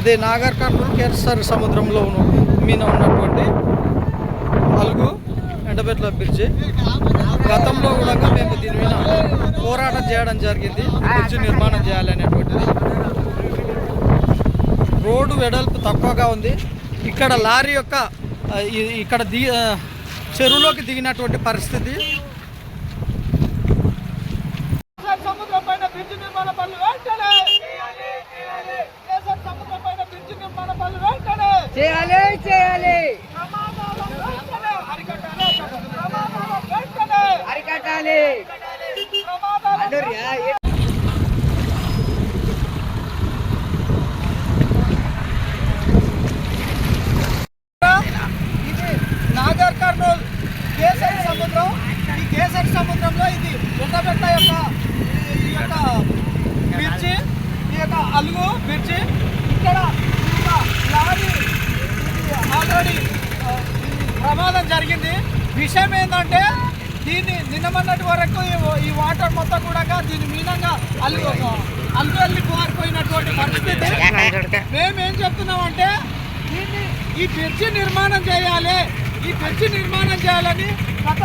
ఇది నాగర్ కర్నూలు కేసర్ సముద్రంలో ఉన్న మీద ఉన్నటువంటి అలుగు ఎండబెట్ల బ్రిడ్జి. గతంలో కూడా మేము దీని మీద పోరాటం చేయడం జరిగింది బ్రిడ్జ్ నిర్మాణం చేయాలనేటువంటిది. రోడ్డు వెడల్పు తక్కువగా ఉంది. ఇక్కడ లారీ యొక్క ఇక్కడ దీ చెరువులోకి దిగినటువంటి పరిస్థితి. సముద్రం పైన బ్రిడ్జ్ నిర్మాణ పనులు వెంటనే కేసర్ సముద్రం పైన బ్రిడ్జ్ నిర్మాణ పనులు వెంటనే చేయాలి చేయాలి ప్రమాదాలను వెంటనే అరికట్టాలి ప్రమాదాలను వెంటనే అరికట్టాలి ప్రమాదాలను అన్నర్యా ఇది నాగర్ కర్నూల్ కేసరి సముద్రం. ఈ కేసరి సముద్రంలో ఇది ఎండబెట్ట యొక్క ఈ యొక్క బ్రిడ్జి ఈ యొక్క అలుగు బ్రిడ్జి ఇక్కడ లారీ ఆల్రెడీ ప్రమాదం జరిగింది. విషయం ఏంటంటే దీన్ని నిన్నమన్నటి వరకు ఈ- ఈ వాటర్ మొత్తం కూడా దీని మీనంగా అల్లు అల్లు అల్లి పారిపోయినటువంటి పరిస్థితి. మేమేం చెప్తున్నామంటే దీన్ని ఈ బ్రిడ్జి నిర్మాణం చేయాలి. ఈ బ్రిడ్జి నిర్మాణం చేయాలని గత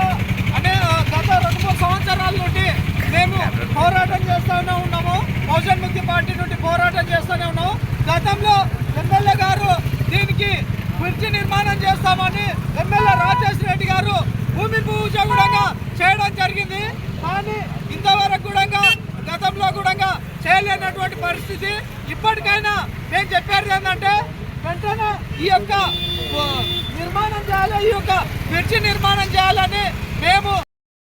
అనే గత రెండు మూడు సంవత్సరాల నుండి మేము పోరాటం చేస్తూనే ఉన్నాము. బహుజన్ ముక్తి పార్టీ నుండి పోరాటం చేస్తూనే ఉన్నాము. గతంలో ఎమ్మెల్యే గారు దీనికి బ్రిడ్జి నిర్మాణం చేస్తామని ఎమ్మెల్యే రాజేష్ రెడ్డి గారు భూమి పూజ కూడా చేయడం జరిగింది. కానీ ఇంతవరకు కూడా గతంలో కూడా చేయలేనటువంటి పరిస్థితి. ఇప్పటికైనా మేము చెప్పేది ఏంటంటే వెంటనే ఈ యొక్క నిర్మాణం చేయాలి ఈ యొక్క బ్రిడ్జి నిర్మాణం చేయాలని మేము